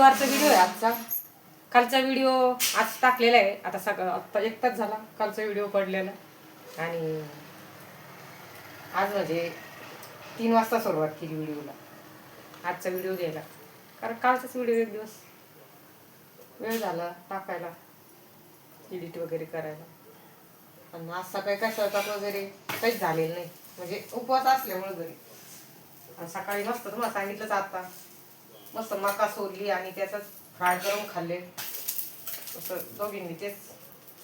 शनिवारचा video आहे आजचा. कालचा व्हिडिओ आज टाकलेला आहे. आता सगळं आत्ता एक तास झाला. कालचा व्हिडिओ पडलेला. आणि आज म्हणजे तीन वाजता सुरुवात केली व्हिडिओला आजचा व्हिडिओ घ्यायला कारण कालचाच व्हिडिओ एक दिवस. वेळ झाला टाकायला एडिट वगैरे करायला. आणि आज सकाळी काय स्वयंपाक वगैरे काहीच झालेलं नाही. म्हणजे उपवास असल्यामुळे घरी. आणि सकाळी मस्त तुम्हाला सांगितलंच आता. मस्त मका सोडली आणि त्याचाच फ्राय करून खाल्ले. तसं दोघींनी तेच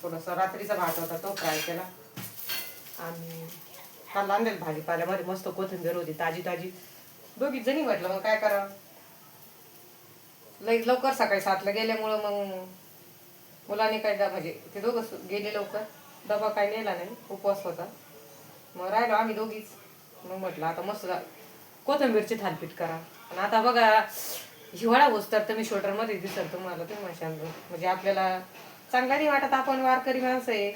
थोडंसं रात्रीचा भात होता तो फ्राय केला. आणि हा आणलेलं भाजीपाल्यामध्ये मस्त कोथिंबीर होती ताजी ताजी. दोघी जणी म्हटलं मग काय करावं? लई लवकर सकाळी सातला गेल्यामुळं मग मुलांनी काय डा- म्हणजे ते दोघं सु- गेले लवकर. डबा काय नेला नाही उपवास होता. मग राहिलो आम्ही दोघीच. मग म्हटलं आता मस्त कोथिंबीरची थालपीठ करा. आणि आता बघा हिवाळा होस तर मी मध्ये दिसल तुम्हाला ते म्हणशाल म्हणजे आपल्याला चांगला नाही वाटत आपण वारकरी माणसं आहे.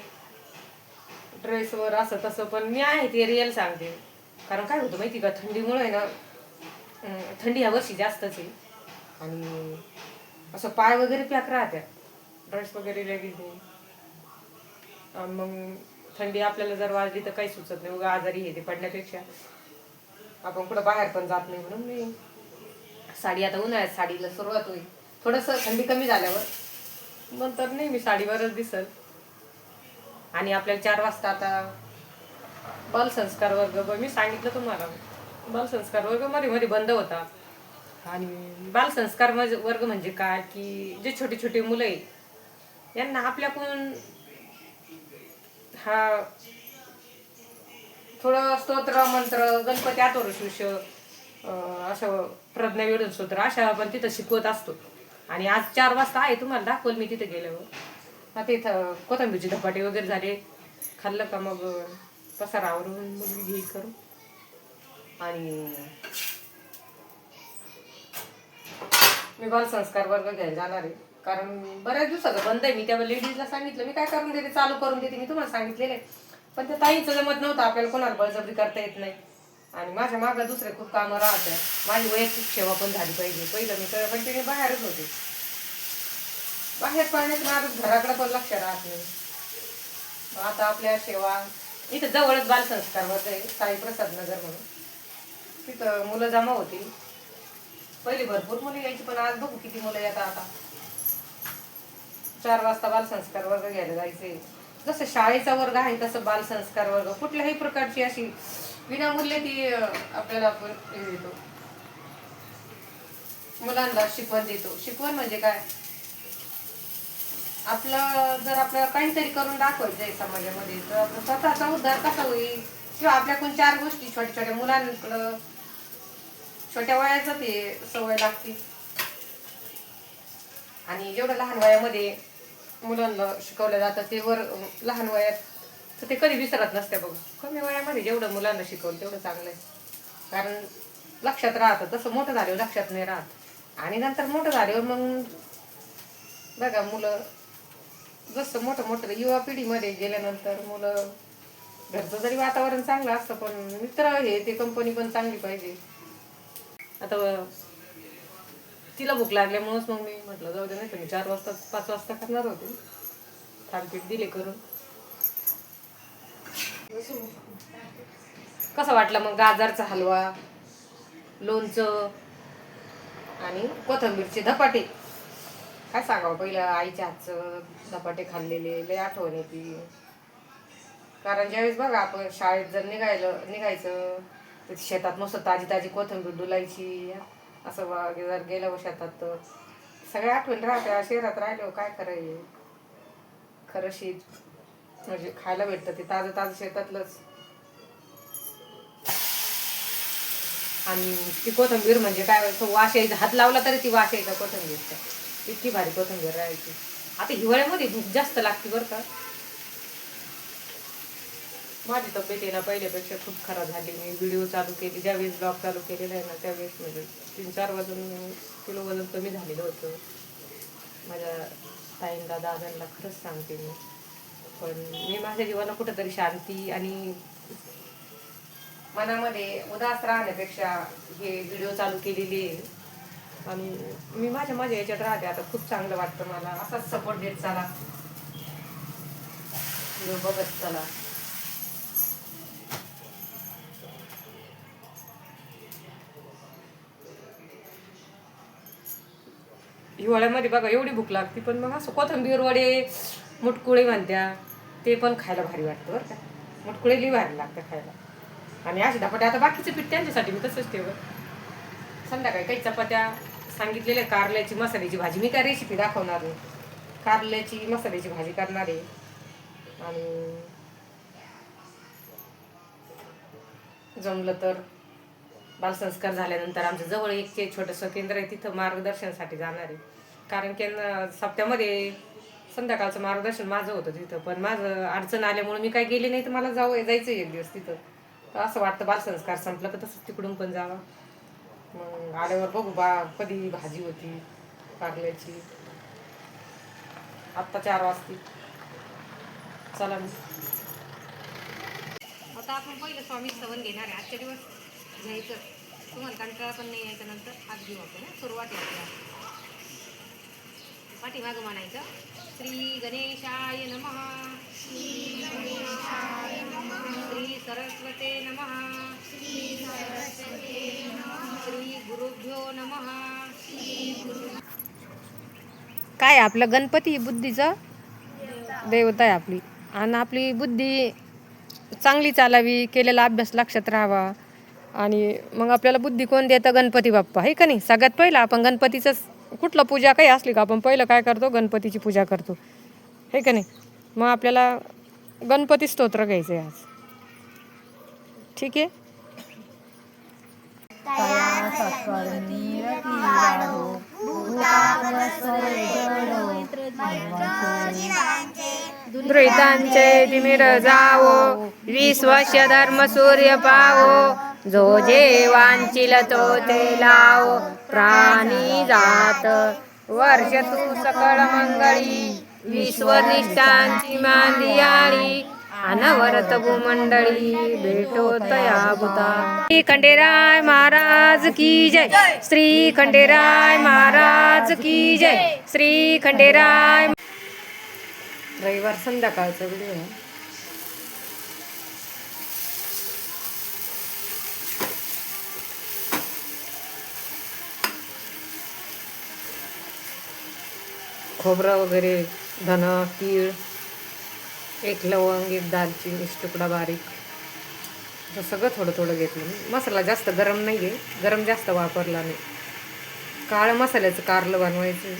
ड्रेसवर असं तसं पण मी आहे ते रिअल सांगते. कारण काय होतं माहिती का थंडीमुळे आहे ना थंडी ह्या वर्षी जास्तच आहे. आणि असं पाय वगैरे पॅक राहत्या ड्रेस वगैरे लगेच नाही मग थंडी आपल्याला जर वाजली तर काही सुचत नाही. उगा आजारी हे ते पडण्यापेक्षा. आपण कुठं बाहेर पण जात नाही म्हणून मी साडी आता उन्हाळ्यात साडीला सुरुवात होईल. थोडंसं थंडी कमी झाल्यावर. नंतर नाही मी साडीवरच दिसल. आणि आपल्याला चार वाजता आता बालसंस्कार वर्ग मी सांगितलं तुम्हाला. बालसंस्कार वर्गमध्ये मध्ये बंद होता. आणि बालसंस्कार मज- वर्ग म्हणजे काय? की जे छोटे छोटे मुलं आहेत यांना आपल्याकडून हा थोडं स्तोत्र मंत्र गणपती आतोरशिष असं प्रज्ञा वेळून स्तोत्र अशा आपण तिथं शिकवत असतो. आणि आज चार वाजता आहे तुम्हाला दाखवलं मी तिथं गेल्यावर. आता इथं कोथंबीरची धपाटे वगैरे झाले. खाल्लं का मग पसारावरून मुलगी घे करू आणि मी बालसंस्कार वर्ग घ्यायला जाणार आहे. कारण बऱ्याच दिवसाचं बंद आहे. मी त्यावर लेडीजला सांगितलं मी काय करून देते? चालू करून देते. मी तुम्हाला सांगितलेलं आहे. पण त्या ताईचं जमत नव्हतं. आपल्याला कोणाला बळजबरी करता येत नाही. आणि माझ्या मागं दुसरे खूप कामं राहत्या माझी वैयक्तिक सेवा पण झाली पाहिजे. पहिलं मी कंटिन्यू बाहेरच होते. बाहेर पडण्यात माझं घराकडे पण लक्ष राहत नाही. आता आपल्या सेवा इथं जवळच बालसंस्कार वर्ग आहे साई प्रसाद नगर म्हणून. तिथं मुलं जमा होती पहिली भरपूर मुलं यायची पण आज बघू किती मुलं येतात आता. चार वाजता बालसंस्कार वर्ग घ्यायला जायचे जसं शाळेचा वर्ग आहे तसं बालसंस्कार वर्ग. कुठल्याही प्रकारची अशी विनामूल्य ती आपल्याला आपण देतो. मुलांना शिकवण देतो. शिकवण म्हणजे काय? आपलं जर आपल्याला काहीतरी करून दाखवायचं आहे समाजामध्ये तर आपला स्वतःचा उद्धार कसा होईल? किंवा आपल्याकडून चार गोष्टी छोट्या छोट्या मुलांकडं छोट्या वयाचं ते सवय लागते. आणि जेवढं लहान वयामध्ये मुलांना शिकवलं जातं. ते वर लहान वयात तर ते कधी विसरत नसते बघ. कमी वयामध्ये जेवढं मुलांना शिकवलं तेवढं चांगलं आहे. कारण लक्षात राहतं. तसं मोठं झाल्यावर लक्षात नाही राहत. आणि नंतर मोठं झाल्यावर मग बघा मुलं जसं मोठं मोठं युवा पिढीमध्ये गेल्यानंतर मुलं घरचं जरी वातावरण चांगलं असतं पण मित्र हे ते कंपनी पण चांगली पाहिजे. आता तिला भूक लागल्यामुळंच मग मी म्हटलं जाऊ दे नाही तुम्ही चार वाजता पाच वाजता करणार होते. थालपीठ दिले करून. कसं वाटलं मग गाजरचा हलवा लोणचं आणि कोथंबीरचे धपाटे? काय सांगावं पहिलं आईच्या हातचं धपाटे खाल्लेले लय आठवण येते. कारण ज्यावेळेस बघा आपण शाळेत जर निघायलं निघायचं तर शेतात मस्त ताजी ताजी कोथिंबीर डुलायची. असं वा- जर गेलं शेतात तर सगळ्या आठवण राहत्या शहरात राहिलो काय करायचे? खरं शीत म्हणजे खायला भेटतं ते ताजं ताजं शेतातलंच. आणि ती कोथिंबीर म्हणजे काय तो वास यायचा हात लावला तरी ती वास यायचा कोथंबीरचा. इतकी भारी कोथिंबीर राहायची. आता हिवाळ्यामध्ये भूक जास्त लागते बरं का. माझी तब्येत आहे ना पहिल्यापेक्षा खूप खराब झाली. मी व्हिडिओ चालू केली. ज्यावेळेस ब्लॉग चालू केलेला आहे ना त्यावेळेस म्हणजे तीन चार वजन किलो वजन कमी झालेलं होतं. माझ्या ताईंना दादांना खरंच सांगते मी. पण मी माझ्या जीवाला कुठंतरी शांती आणि मनामध्ये उदास राहण्यापेक्षा हे व्हिडिओ चालू केलेली आहे. आणि मी माझ्या माझ्या याच्यात राहते. आता खूप चांगलं वाटतं मला. असाच सपोर्ट देत चला. व्हिडिओ बघत चला. हिवाळ्यामध्ये बघा एवढी भूक लागते पण मग असं कोथंबीर वडे मुटकुळे म्हणत्या ते पण खायला भारी वाटतं बरं का. मुटकुळे लई भारी लागतं खायला. आणि असे धपाटे आता बाकीचे पीठ त्यांच्यासाठी मी तसंच ठेवत संध्याकाळी काही चपात्या सांगितलेल्या कारल्याची मसाल्याची भाजी मी काय रेसिपी दाखवणार आहे कारल्याची मसाल्याची भाजी करणार आहे. आणि जमलं तर बालसंस्कार झाल्यानंतर आमच्या जवळ एक ते छोटंसं केंद्र आहे तिथं मार्गदर्शनासाठी जाणार आहे. कारण की सप्त्यामध्ये संध्याकाळचं मार्गदर्शन माझं होतं तिथं पण माझं अडचण आल्यामुळे मी काय गेले नाही तर मला जाऊ जायचं एक दिवस तिथं. तर असं वाटतं बालसंस्कार संपलं तर तसंच तिकडून पण जावा. मग आल्यावर बघू बा कधी भाजी होती कारल्याची आत्ता चार वाजती चला आता आपण पहिलं स्वामी सवन घेणार आहे आजच्या दिवस घ्यायचं. तुम्हाला कंटाळा पण नाही यायच्या नंतर हात घेऊ आपण हं? सुरुवात आपल्या पाठीमागं म्हणायचं. श्री गणेशाय नमः. श्री सरस्वते नमः. श्री गुरुभ्यो नमः. काय आपलं गणपती बुद्धीचं? देवता आहे आपली. आणि आपली बुद्धी चांगली चालावी केलेला अभ्यास लक्षात राहावा. आणि मग आपल्याला बुद्धी कोण देतं? गणपती बाप्पा. हे का नाही? सगळ्यात पहिलं आपण गणपतीचंच कुठलं पूजा काही असली का आपण पहिलं काय करतो? गणपतीची पूजा करतो. हे का नाही? मग आपल्याला गणपती स्तोत्र घ्यायचं आहे आज. ठीक आहे? धृतांचे तिमिर जावो विश्वस्य धर्म सूर्य पावो जो जे वांचिल तो ते लाव प्राणी जात. वर्ष तू सकळ मंगळी विश्वनिष्ठांची मांदियाळी अनवरत भूमंडळी भेटो तया भूता श्री खंडेराय महाराज की जय. श्री खंडेराय महाराज की जय. श्री खंडेराय रविवार संध्याकाळचा व्हिडिओ खोबरं वगैरे धनं तीळ एक लवंग एक दालचिनी तुकडा बारीक. असं सगळं थोडं थोडं घेतलं मी. मसाला जास्त गरम नाही आहे गरम जास्त वापरला नाही काळं मसाल्याचं कारलं बनवायचं.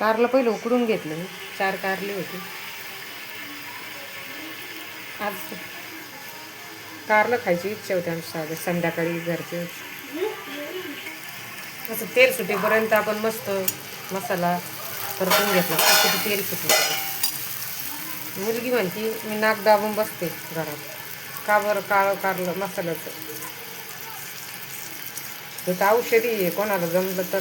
कारलं पहिलं उकडून घेतलं मी. चार कारले होते. आज कारलं खायची इच्छा होती आमच्या साधं संध्याकाळी घरचे. असं तेल सुटेपर्यंत आपण मस्त मसाला परतून घेतला. किती तेल सुटलं. मुलगी म्हणती मी नाक दाबून बसते घरात. का बरं काळं कारलं मसाल्याचं? हे तर औषधी आहे कोणाला जमलं तर.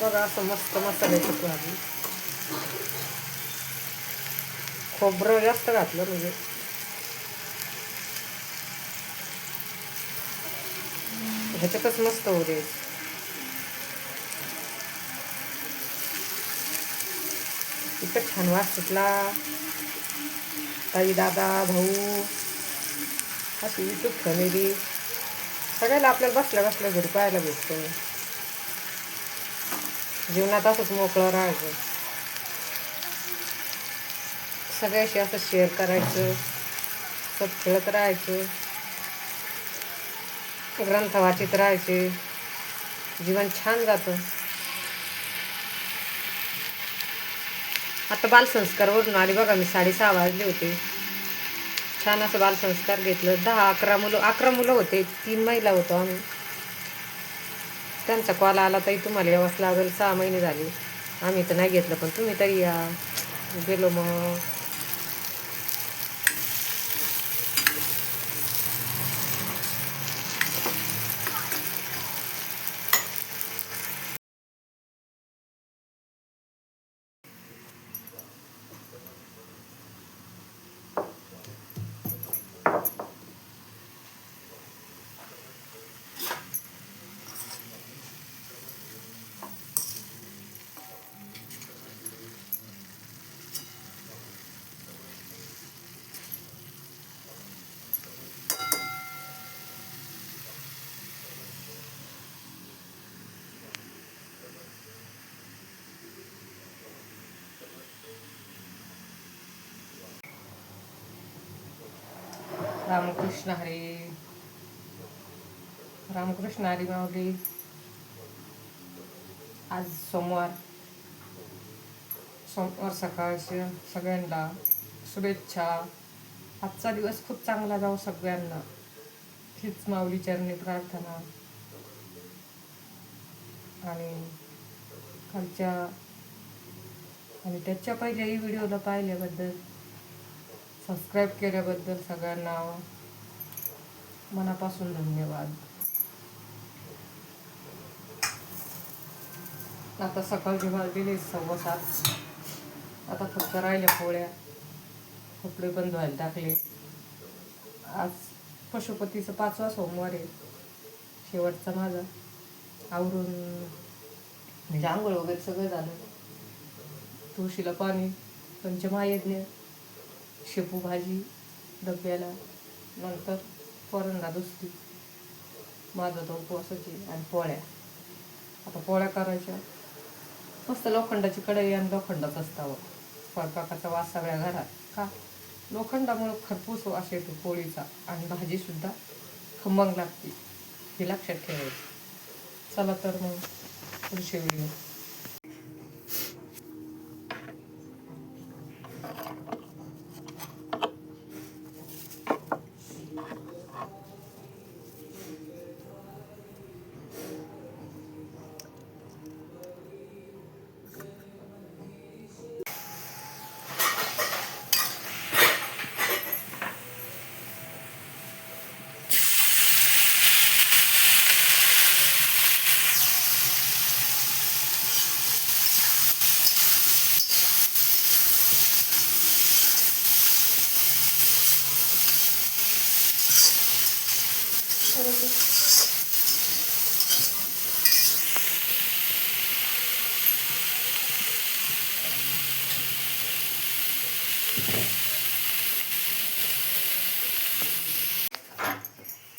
बघा असं मस्त मसाल्याचं भाजी खोबरं जास्त घातलं म्हणजे. ह्याच्यातच मस्त होऊ दे. इतकं छान वास सुटला. ताई दादा भाऊ अशी युट्यूब फॅमिली सगळ्याला आपल्याला बसल्या बसल्या घरी पाहायला भेटतो जीवनात असंच मोकळं राहायचं. सगळ्याशी असं शेअर करायचं. सब खेळत राहायचं. ग्रंथ वाचित राहायचे. जीवन छान जातं. आता बालसंस्कारवरून आली बघा मी साडेसहा वाजले होते. छान असं बालसंस्कार घेतलं. दहा अकरा मुलं अकरा मुलं होते. तीन महिला होतो आम्ही. त्यांचा कॉल आला तरी तुम्हाला यावंच लागेल. सहा महिने झाले. आम्ही तर नाही घेतलं पण तुम्ही तरी या. गेलो मग. रामकृष्ण हरी. रामकृष्ण हरी माऊली आज सोमवार. सोमवार सकाळचे सगळ्यांना शुभेच्छा. आजचा दिवस खूप चांगला जाऊ सगळ्यांना. हीच माऊली चरणी प्रार्थना. आणि कालच्या आणि त्याच्या पहिल्याही व्हिडिओला पाहिल्याबद्दल सबस्क्राईब केल्याबद्दल सगळ्यांना मनापासून धन्यवाद. आता सकाळची वाजलेली सव्वा सात. आता फक्त राहिल्या पोळ्या. कपडे पण धुवायला टाकले. आज पशुपतीचा पाचवा सोमवार आहे. शेवटचा माझा. आवरून म्हणजे आंघोळ वगैरे सगळं झालं. तुळशीला पाणी पंचमहायज्ञ. शेपू भाजी डब्याला नंतर पोरांना दुसरी माझं तो उपवासाची आणि पोळ्या. आता पोळ्या करायच्या. मस्त लोखंडाची कढई आणि लोखंडाच असतावं स्वयंपाकाचा वास सगळ्या घरात. का? लोखंडामुळं खरपूस वास येतो पोळीचा आणि भाजीसुद्धा खमंग लागते हे लक्षात ठेवायचं. चला तर मग पुढचे व्हिडिओ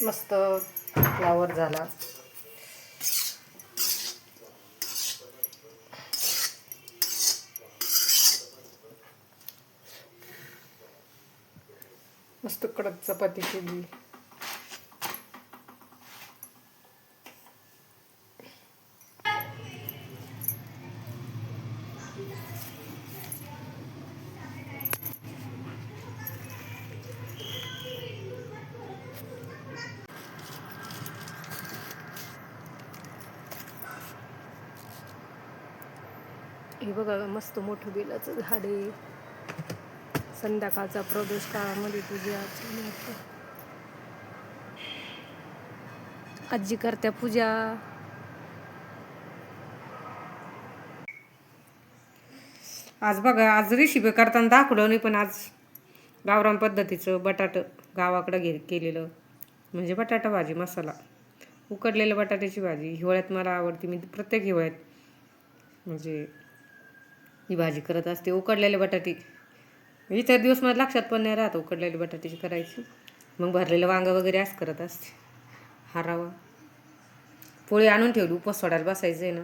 मस्त फ्लावर झाला. मस्त कडक चपाती केली. हे बघा मस्त मोठं बेलाचं झाड आहे. संध्याकाळचा प्रदोष काळामध्ये पूजा आजी करत्या पूजा. आज बघा आज रेसिपी करताना दाखवलं नाही पण आज गावरान पद्धतीचं बटाट गावाकडं घे केलेलं. म्हणजे बटाटा भाजी मसाला. उकडलेल्या बटाट्याची भाजी. हिवाळ्यात मला आवडते मी प्रत्येक हिवाळ्यात. म्हणजे ही भाजी करत असते. उकडलेले बटाटे. इतर दिवस मला लक्षात पण नाही राहत उकडलेली बटाट्याची करायची. मग भरलेलं वांगं वगैरे असं करत असते. हा रवा पोळी आणून ठेवली. उपवास सोडायला बसायचं आहे ना.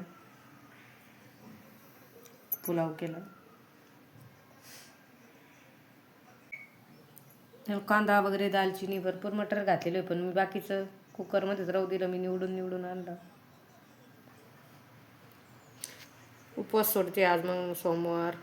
पुलाव केला. कांदा वगैरे दालचिनी भरपूर मटर घातलेलं आहे पण मी बाकीचं कुकरमध्येच राहू दिलं. मी निवडून निवडून आणलं. उपवास सोडते आज मग सोमवार